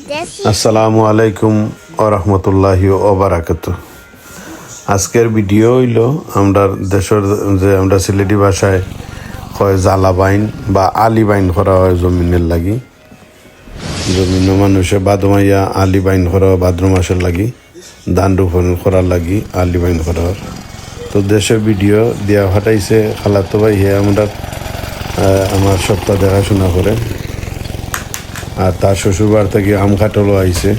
আসসালামু আলাইকুম ও রহমতুল্লাহি ওবারাকাত আজকের ভিডিও হইল আমরা দেশের যে আমরা সিলেটি ভাষায় হয় জালা বাইন বা আলি বাইন করা হয় জমিনের লাগি। জমিন মানুষে বাদমাইয়া আলি বাইন করা ভাদ্র মাসের লাগি, ধান রোপণ করার লাগি আলি বাইন করা তো দেশের ভিডিও দেওয়া ফাটাইছে খালাতো ভাই হে, আমরা আমার সপ্তাহ দেখাশোনা করে। আর তার শ্বশুরবার থেকে আম কাটলও আইছে।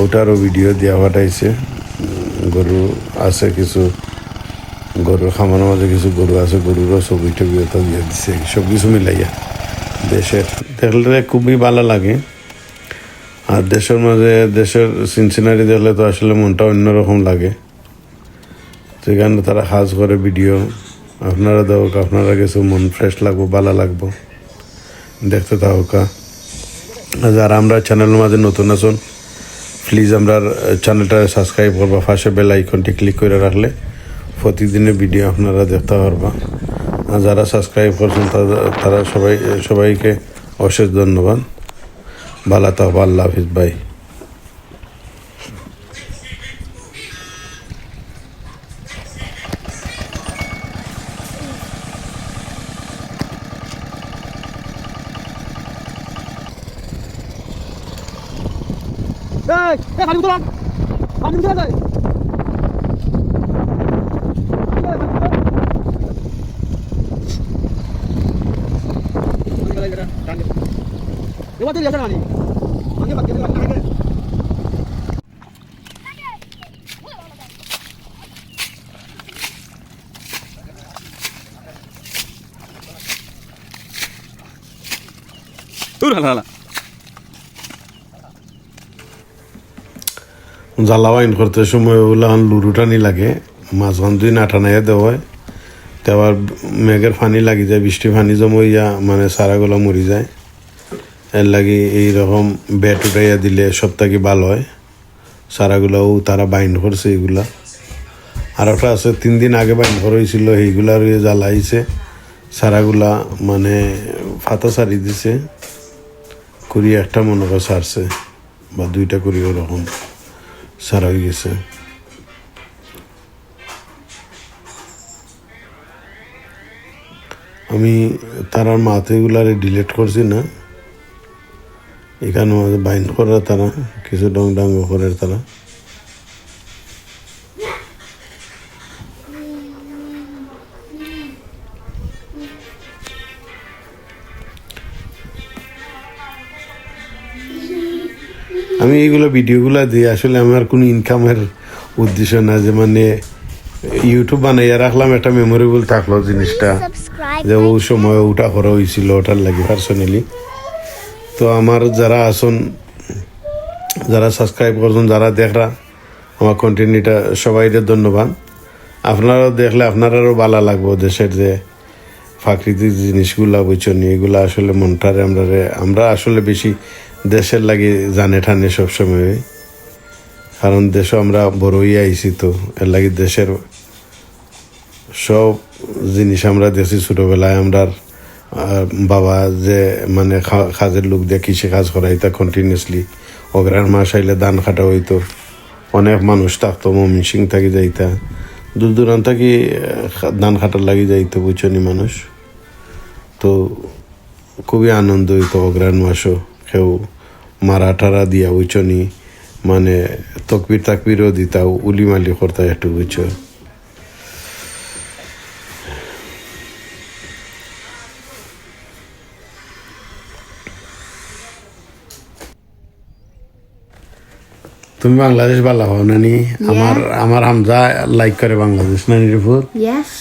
ওটারও ভিডিও দেওয়া পাঠাইছে। গরু আছে কিছু, গরুর খামানোর মাঝে কিছু গরু আছে, গরুরও ছবি টবিও তো দিয়ে দিছে, সব কিছু মিলাইয়া। দেশের দেখলে খুবই ভালো লাগে। আর দেশের মাঝে দেশের সিনসিনারি দেখলে তো আসলে মনটা অন্যরকম লাগে। সেখানে তারা কাজ করে ভিডিও আপনারা দেখ আপনারা কিছু মন ফ্রেশ লাগবো, ভালো লাগবো। দেখতে থাকা যারা আমরা চ্যানেলের মাঝে নতুন আছেন প্লিজ আমরা চ্যানেলটা সাবস্ক্রাইব করবা, পাশে বেল আইকনটি ক্লিক করে রাখলে প্রতিদিনের ভিডিও আপনারা দেখতে পারবা। যারা সাবস্ক্রাইব করছেন, তারা সবাই, সবাইকে অশেষ ধন্যবাদ। ভালো থাকবা, আল্লাহ হাফিজ ভাই 야, 야, 가리고 돌아! 가리고 돌아! 이거 때리잖아 아니. 안개 밖에 들어가 안개. 으라라라. জ্বালা বাইন করতে সময় ওগুলো লুরু টানি লাগে মাঝখান দুই না টানাইয়া দেওয়া হয় তো আবার মেঘের পানি লাগি যায় বৃষ্টি পানি জমইয়া মানে সারাগুলো মরি যায়। এর লাগি এইরকম বেট উঠাইয়া দিলে থেকে ভালো হয় সারাগুলাও তারা বাইন করছে এইগুলা। আর একটা আছে তিন দিন আগে বাইন করা হয়েছিল সেইগুলার জ্বালাইছে সারাগুলা মানে ফাতা সারি দিছে কুড়ি একটা মনে করে সারছে বা দুইটা কুড়ি ওরকম সারা হয়ে গেছে আমি তারার মাথাগুলারে ডিলিট করছি না। এখানে বাইন্ড করার করে তারা, কিছু ডং ডাঙ্গ করার তারা। আমি এইগুলো ভিডিওগুলো দিই আসলে আমার কোনো ইনকামের উদ্দেশ্য না যে মানে ইউটিউব বানাইয়া রাখলাম একটা মেমোরেবল থাকল জিনিসটা যে ওই সময় ওটা করা হয়েছিল ওটার লাগে পার্সোনালি তো আমার যারা আসুন যারা সাবস্ক্রাইব করছেন যারা দেখরা আমার কন্টিনিউটা সবাইকে ধন্যবাদ। আপনারাও দেখলে আপনারাও ভালো লাগবো দেশের যে প্রাকৃতিক জিনিসগুলা বুঝছেন এগুলা আসলে মনটারে আমরা আমরা আসলে বেশি দেশের লাগে জানে ঠানে সবসময়। কারণ দেশও আমরা বড় হয়ে আইছি তো এর লাগে দেশের সব জিনিস আমরা দেখছি ছোটোবেলায় আমরা বাবা যে মানে কাজের লোক দিয়ে কৃষি কাজ করাইতা কন্টিনিউসলি অগ্রাণ মাস আইলে ধান কাটা হইতো। অনেক মানুষ থাকতো মমিন সিং থাকি যাইতা। দূর দূরান্ত আহ, ধান কাটার লাগি যাইতো বুঝছনি মানুষ। তো খুবই আনন্দ হইতো অগ্রাণ মাসও কেউ মারা টারা দিয়া বুঝছনি মানে তকবির তাকবিরও দিতাও উলিমালি করতা একটু বুঝছ তুমি বাংলাদেশ ভালো হও নানি? আমার আমার হামজা লাইক করে বাংলাদেশ নানি রিপুর.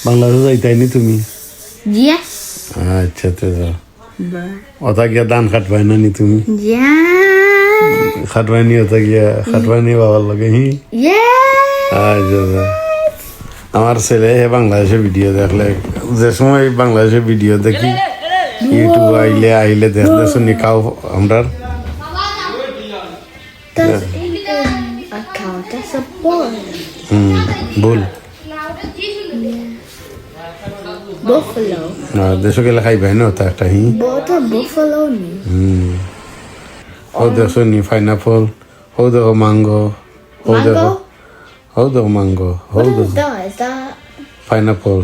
বাংলাদেশ যাইতাইনি তুমি. আচ্ছা তো ওটা গিয়া ধান খাটবাই নানি তুমি? Yeah. খাটবাই নি ওটা গিয়া খাটবাই নি বাবার লগে হি। আচ্ছা। আমার ছেলে হে বাংলাদেশে ভিডিও দেখলে। যে সময় বাংলাদেশে ভিডিও দেখি ইউটিউব আইলে আইলে দেখলে শুনি খাও আমরা হুম বল। Buffalo. দেশে গেলে খাইবাই না ওটা একটা হি। Both are buffalo me. হুম হৌ দেখছো নি পাইনাপল হৌ দেখো মাঙ্গো হৌ দেখো Mango? হৌ দেখো মাঙ্গো হৌ What is দেখো that? Is that. Pineapple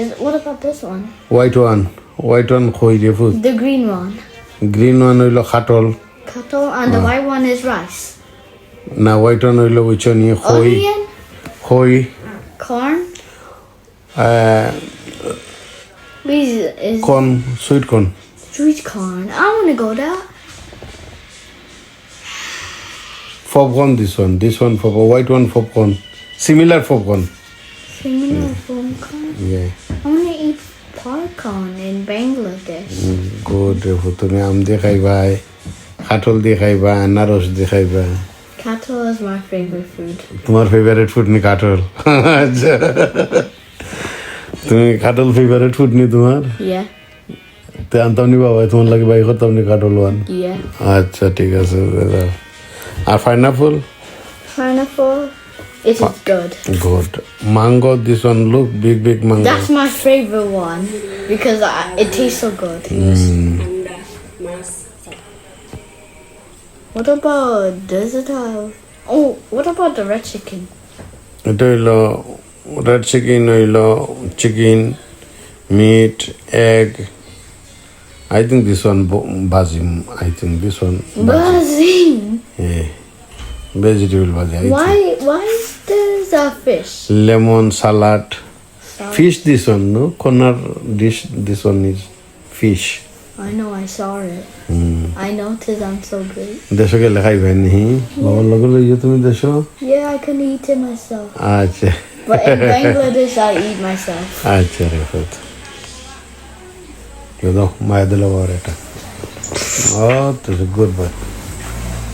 Is, what about this one? White one white one খই দিয়ে food The green one. Green one হইল cattle Cattle, and the white one is rice. না white one হইল উচনি খই Onion, খই corn. Ah, Please, is corn sweet corn sweet corn. I want to go there. Popcorn this one this one for white one popcorn similar popcorn Similar popcorn. yeah I want to eat popcorn in Bangladesh. good তুমি আম দিয়ে খাইবা কাঠল দিয়ে খাইবা আনারস দিয়ে খাইবা Cattle is my favorite food. তোমার favourite food নি কাঠল আচ্ছা তুমি কাঠল ফেভারিট ফুড নি তোমার Yeah, তে আনতাম নি বাবা তোমার লাগে বাই করতাম নি কাঠল ওয়ান yeah. আচ্ছা ঠিক আছে দাদা আর pineapple Pineapple. It is good. Good mango this one look big big mango That's my favorite one because I, it tastes so good. What about desert house? Oh, what about the red chicken? এটা হইল red chicken হইল chicken meat egg I think this one buzzing I think this one Buzzing. Vegetable বাজি I Why? Why is there a fish? Lemon salad fish this one no corner dish this one is fish I know. I saw it. I noticed. I'm so great. দেশ গেলে খাইবে নি বাবার লগে লইয়ে তুমি দেশ Yeah, I can eat it myself. আচ্ছা But in Bangladesh, I eat myself. আচ্ছা রে ফেত মায়া দিল বাবার এটা ও তো গুড বাই